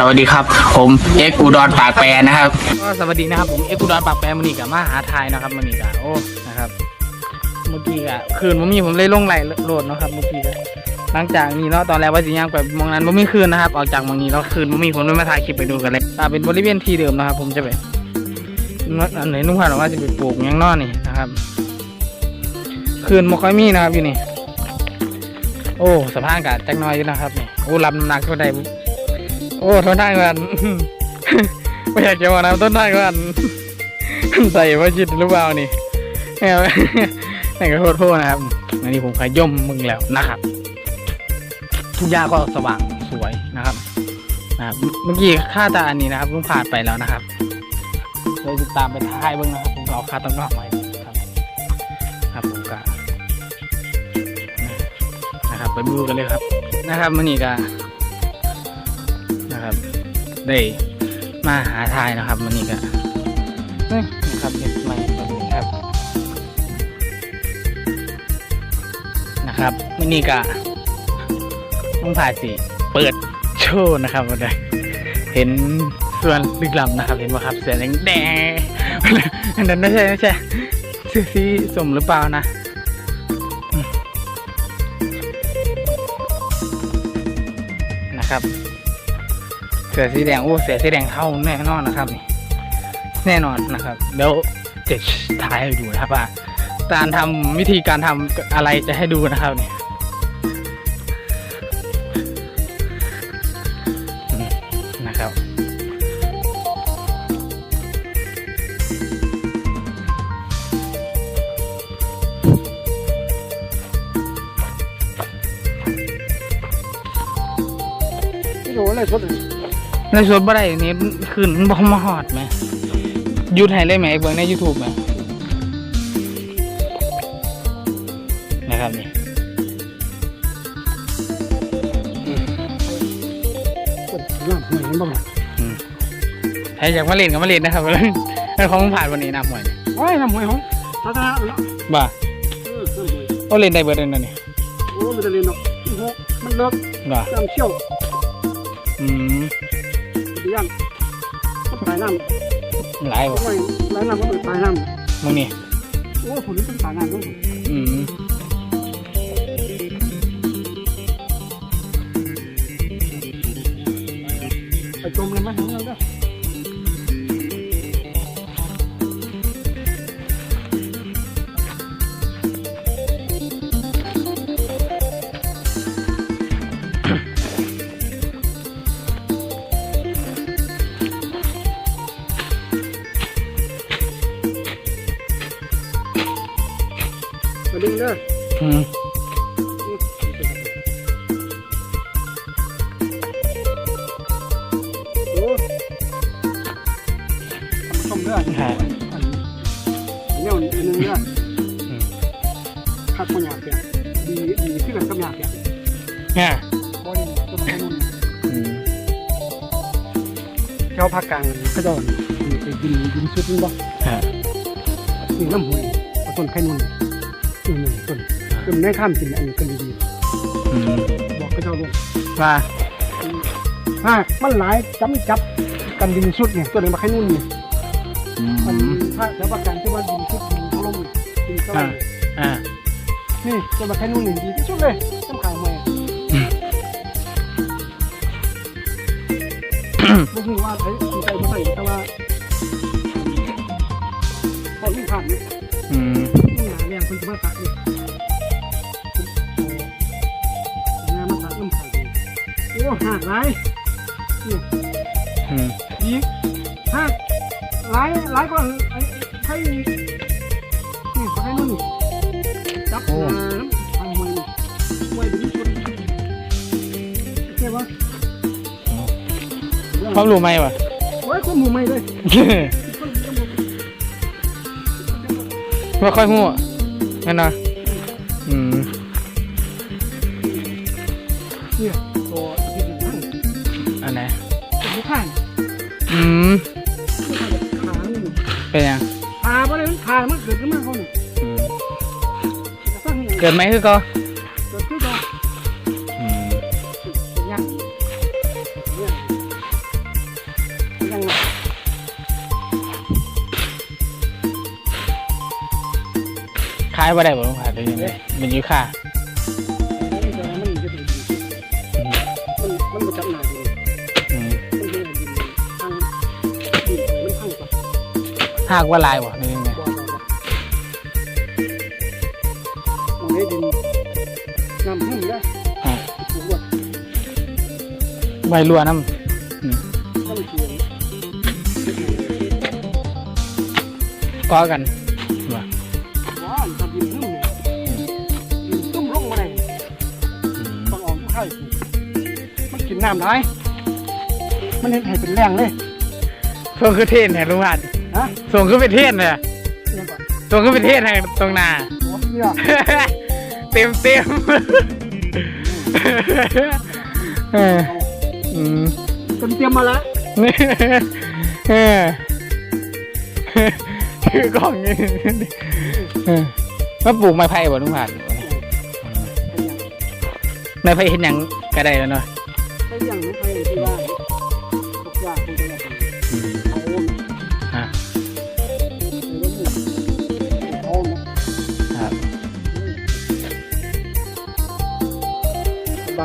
สวัสดีครับ ผมเอ็กอุดรปากแปรนะครับ ก็สวัสดีนะครับผมเอ็กซ์กูดอนปากแปรมันนี่กับมาหาไทยนะครับมันนี่กับโอ้นะครับ เมื่อกี้อะคืนผมมีผมเลยลงไหลโหลดเนาะครับเมื่อกี้ก็หลังจากนี้เนาะตอนแรกว่าสิย่างไปมองนั้นผมมีคืนนะครับ ออกจากมองนี้แล้วคืนผมมีผมเลยมาถ่ายคลิปไปดูกันเลยตาเป็นบริเวณที่เดิมนะครับ ผมจะไปอันไหนนุ่งผ้าหรือว่าจะไปปลูกยังนอนนี่นะครับ คืนม่ค่อยมีนะครับอยู่นี่ โอ้สะพานกับจักหน้อยอยู่นะครับนี่โอ้รับน้ำหนักเท่าใด อ้ทนได้กันไม่อยากจะว่านะต้นได้กันใส่ว่าจิตหรือเปล่านี่แหมนี่ก็โทษโทษนะครับอันนี้ผมขย่มมึงแล้วนะครับทุกอย่าก็สว่างสวยนะครับนะครับเมื่อกี้ค่าตาอันนี้นะครับเพิ่งผ่านไปแล้วนะครับเลยติดตามไปท้ายเบิ้งนะครับผมเอาค่าตั้งนอกไว้ครับครับผมก็นะครับไปดูกันเลยครับ นะครับมื่อนี้ก็ นะครับ ได้มาหาทายนะครับมื่อนี้ก็เอ้ยนะครับเห็ดใหม่แบบนี้ครับ นะครับมื่อนี้ก็ต้องผ่าสีเปิดโชว์นะครับวันนี้เห็นส่วนลึกล้ำนะครับ เห็นว่าครับเสือแดงแดงอันนั้นไม่ใช่ไม่ใช่เสื้อสีสมหรือเปล่านะนะครับ เสือสีแดงโอ้เสือสีแดงเท่าแน่นอนนะครับนี่แน่นอนนะครับเดี๋ยวจะถ่ายให้ดูนะครับว่าการทำวิธีการทำอะไรจะให้ดูนะครับนี่นะครับไม่รู้อะไรสดเลย ในส่วนบ่ได้นี้ขึ้นบ่มาฮอดไหมหยุดให้เลยไหมไอ้เบิ่งใน YouTube ไหมนะครับนี่สดน้ำหวยเห็นบ้างไหมใครอยากมาเล่นก็มาเล่นนะครับเรื่องของผ่านวันนี้นะหมวยเนี่ยโอ้ยน้ำหวยของสาธารณะเนาะบ่าเออน้ำหวยโอ้เล่นได้เบิดเลยนะนี่โอ้มันจะเรียนเนาะโอ้โหมันเลิกบ่าน้ำเชี่ยวอืมดี ย่างก็ตายน้ำหลายบ่โอ้ยตายน้ำก็ตายน้มึงนี่ำโอ้ผลเป็นตายน้ำด้วยอืมไปจมกันไหมทั้งนั้นก็ไป ทำต้มเด้อฮะเนี่ยมันเป็นเนื้ออืมคัดมันหยาเปียกดีดีขึ้นกับกับหยาเปียกฮะบอดี้นไม้นุ่นเจ้าภาคกลางเขาเจ้านี่ไปกินกินชุดนี่บ่ฮะนี่น้ำหวยเอาต้นไข่นุ่นนี่นี่ต้นต้นแม่ข้ามกินอันนี้ก็ดีบอกเขาเจ้าลูกว่าอ่ามันหลายจำจับกันดินชุดเนี่ยตัวไหนมาไข่นุ่นเนี่อื อันมถ้าแถวภาคกลางที่ว่าดินชุดดินเขาลงดินสไลด์อ่านี่ตัวมาไข่นุ่นหนี่งดีที่สุดเลยน้ำขาวหวยไม่รู้ว่าไอ้ที่ใส่ไม่ใส่แต่ว่าพอลูกผ่านเนี่ยอืมนี่หาแรงคนจะมาตักนี่งานมาตักน้ำขังโอ้หากไรอื ไรไรกว่าไอ้ไข่นี่ไข่นู่นจับน้ำทางมวยมวยดีสุดใช่ปะความรู้ไหมวะ โอ้ยคนหมู่ไม่เลยว่าค่อยหัวนั่นนะอืมเนี่ยตัวที่ถึงข้างอันไหนถึงข้างอืม เป็นยังขาเพราะอะไรมันขามันเกิดขึ้นมาเขาเนี่ยอืมสร้างอย่างเกิดไหมคือก็เกิดขึ้นมาอืมอย่างเนี่ยยังไงขายบ่ได้บ่ลุงผัดเลยยังไงมันอยู่ค่า หากว่าลายบ่นี่ยังไงบ่บ่มันได้ดินน้ำหุ่มได้อ่าถูกว่าใบรัวน้ต้องเขียนำก้อกันว่ะว้าทำดินหุ่มเนี่ยดินตุ้มลงมาได้อืมต้องออกทุกไข่มันกินน้ำได้มันเห็นให้เป็นแรงเลยส่งคือเทศเนี่ยลุงผัดฮะ ส่งคือเป็นเทศเลยยังก่อนส่งคือเป็นเทศให้ตรงหน้าโอ้ยเนี่ยเต็มเต็มเอออืมเตรียมเตรียมมาแล้วเออคือกล่องนี่เออมาปลูกไม้ไผ่บ่ลุงผัดไม้ไผ่เห็นหยังก็ได้แล้วเนาะ ใช้ยังไม่ใช่ที่ว่าตกยากคงจะ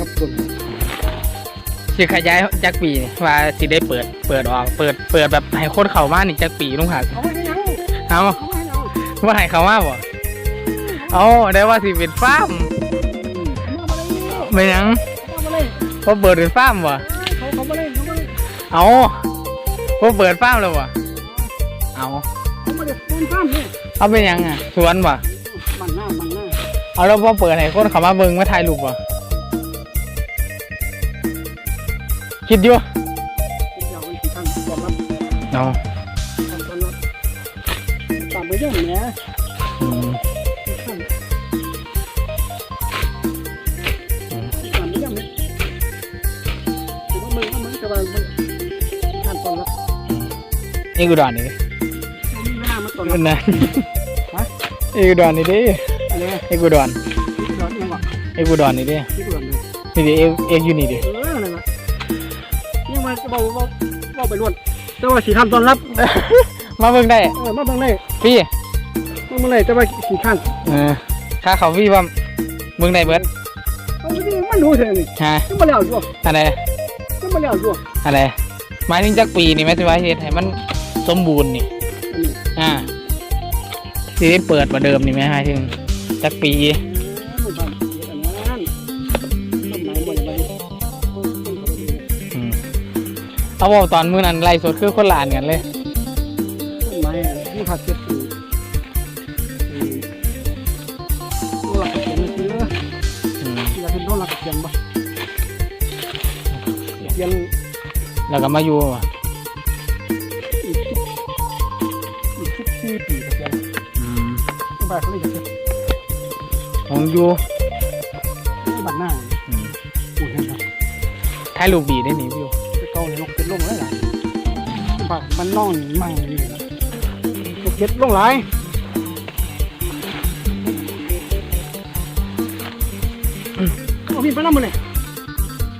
บางกับส่วนสิขยายจักปีนี่ว่าสิได้เปิด เปิดออก เปิด เปิดแบบให้คนเข้ามานี่จักปีลุงผัดเขาไม่ให้ยังเอาเขาไม่ให้เอาว่าให้เข้ามาบ่เอาได้ว่าสิเป็นฟาร์มเขามาเลยไม่หยังเขามาเลยพอเปิดเป็นฟาร์มบ่เขาเขามาเลยเขามาเลยเอาพอเปิดฟาร์มแล้วบ่เอาเขามาเลยปูนซ้ำนี่เอาเป็นหยังอะสวนบ่มันหน้ามันหน้าเอาแล้วพอเปิดให้คนเข้ามาเบิ่งมาถ่ายรูปบ่ คิดอยู่เป็นยาวเป็นสี่ขั้นความลับเอาทำความลับตามไปเรื่องเนี้ยอืมขั้นตามไปเรื่องนี้ถือว่ามึงก็มึงจะมามึงขั้นตอนรับนี่กูดอนนี่ดิมันมีเวลามาตอนรับนั่นนะฮะนี่กูดอนนี่ดิอะไรนี่กูดอนคิดร้อนยังวะนี่กูดอนนี่ดิคิดร้อนเลยนี่ดิเอ็กเอ็กอยู่นี่ดิ นี่มันจะบอกว่าว่าไปล้วนแต่ว่าสีขั้นตอนรับมาเบิ่งได้เออมาบางเลยพี่มาบางเลยแต่ว่าสีขั้นเออค่าเขาพี่ว่าเบิ่งได้เบิดเอาไปดิมันรู้เถอะนี่ฮะจะมาแล้วจ้ะอะไรจะมาแล้วจ้ะอะไรหมายถึงจักปีนี่แม่สิว่าเฮ็ดให้มันสมบูรณ์นี่อันนี้อ่าสิได้เปิดกว่าเดิมนี่ไหมหมายถึงจักปี เอาบอกตอนมื้อนั้นไล่สดคือคนละอันกันเลยต้นไม้ที่ผัดเจ็บปูตัวหลักเสียงคืออืมอยากเป็นต้นหลักเสียงปะเสียงแล้วก็มาอยู่ว่ะอีกสิบอีกสิบสี่ปีกับเสียงอืมบ้านเขาเรียกเสียงของอยู่ที่บ้านหน้าอืมปูเห็นไหมถ่ายรูปดีได้นี่วิวไบ้านมันนอนมั่งนี่นะเก็บลงหลายเอาพี่ไปน้ำมันเลย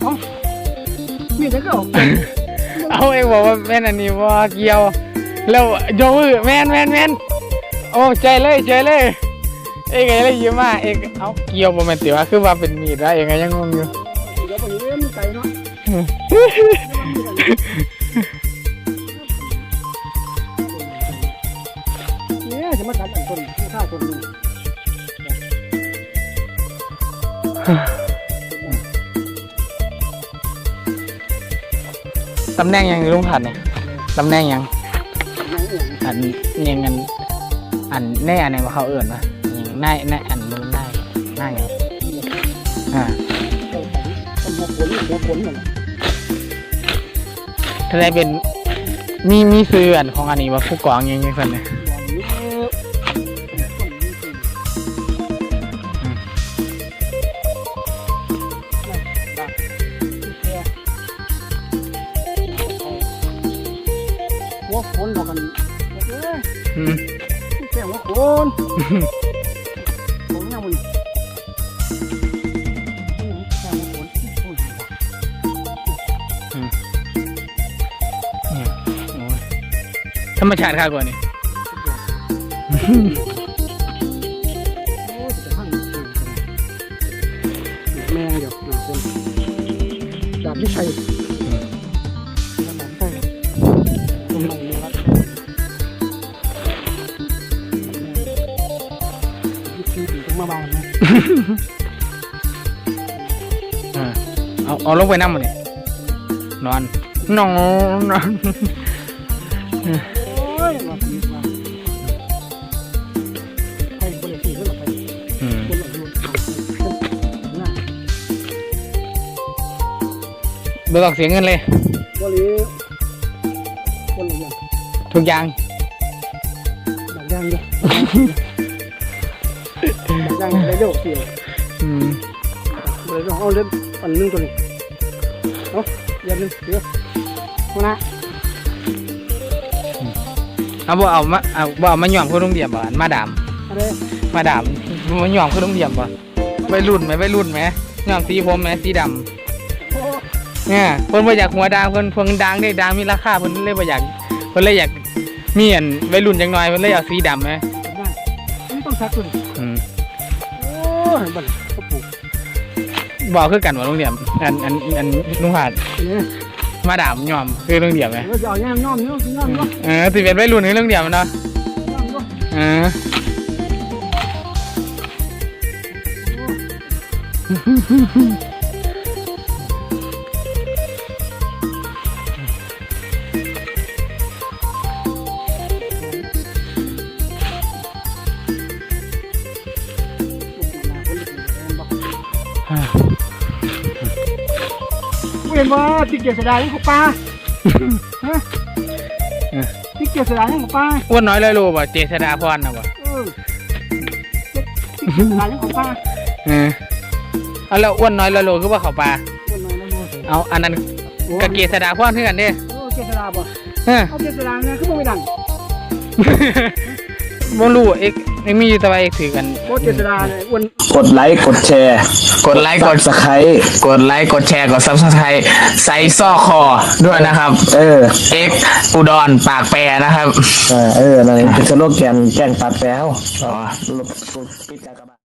เอามีแต่ก็เอาเอาเองบอกว่าแม่นอันนี้ว่าเกี่ยว แล้วโยกมือแม่นแม่นแม่นโอ้ใจเลยใจเลย เองไงเลยยิ้มมาเองเอาเกี่ยวบ่แม่นติว่าคือว่าเป็นมีดแล้วเองก็ยังงงอยู่เดี๋ยวไปอยู่เล่นไก่เนาะ จะมาตัดอันต้นที่ข้าต้นนึงตำแหน่งยังลุงผัดเนี่ยตำแหน่งยัง อันยังอันอันแน่อันไหนว่าเขาเอื่นมาอย่างนายนายอันมันนายนายหยังอ่าถ้าได้เป็นมีมีซื้ออันของอันนี้ว่าผู้กองยังยังสั่นเลย ผมยังมันแค่หัวผลโอ้ยเนี่ยธรรมชาติค่ากว่านี่โอ้จะพังแม่เดี๋ยวหนาคนดาบวิชัยดาบวิชัยตรงไหน เอาเอาลงไปน้ำมันนี่นอนนอนนอนโอ้ยมาผีมาไปบริสีก็หลับไปอืมคนหลับอยู่ทางหน้าเบิกออกเสียเงินเลยบริคนหลับอย่างทุกอย่างดักย่างเดียวดักย่า งเลยเดี๋ยวเสียวอืมเลยเอาเล่นอันนึงตัวนี้เอาอย่าลืมเดี๋ยวมานะเอาบ่เอามาเอาบ่เอามาหย่อมขึ้นโรงเรียนบ่มาดามอะไรมาดามมาหย่อมขึ้นโรงเรียนบ่วัยรุ่นไหมวัยรุ่นไหมหย่อมสีผมไหมสีดำเนี่ยเพิ่นบ่อยากหัวดางเพิ่นเพิ่นดังได้ดังมีราคาเพิ่นเลยบ่อยากเพิ่นเลยอยากมีอันวัยรุ่นจังหน่อยเพิ่นเลยเอาสีดำไหมต้องชักตัวนี้อืมโอ้ ยบันเขาปลูกบ่คือกันว่าโรงเรียนอันอันอันลุงหาดนี่มาดามหย่อมคือโรงเรียนไหมเราจะเอาแง่ย่อมเนาะย่อมเนาะเออสิเป็นวัยรุ่นคือโรงเรียนมันเนาะย่อมเนาะเออ เห็นว่าติ๊กเกียร์เสียดายยังของป้าฮะติ๊กเกียร์เสียดายยังของป้าอ้วนน้อยเลยรู้บ่เจษฎาพรน่ะบ่เออติ๊กเกียร์เสียดายยังของป้าเออเอาแล้วอ้วนน้อยเลยรู้คือว่าเขาปลาคนน้อยแล้วโม่ใส่เอาอันนั้นกะเกษฎาพรคือกันเด้ โอ้เกียร์เสียดายบ่เออเอาเกียร์เสียดายเนี่ยคือบ่ไปดัง บ่รู้เอกเอกมีอยู่แต่ว่าเอกถือกันโอ้เกียร์เสียดายเนี่ยอ้วนกดไลค์กดแชร์กดไลค์กด สไครต์กดไลค์กดแชร์กดซับสไครต์ใส่ซอกคอด้วยนะครับ เออ เอ็กอุดรปากแปรนะครับ เออเออนั่นเป็นสโลแกนแกล้งตัดแปลวอ๋อ ปิดการกระบาด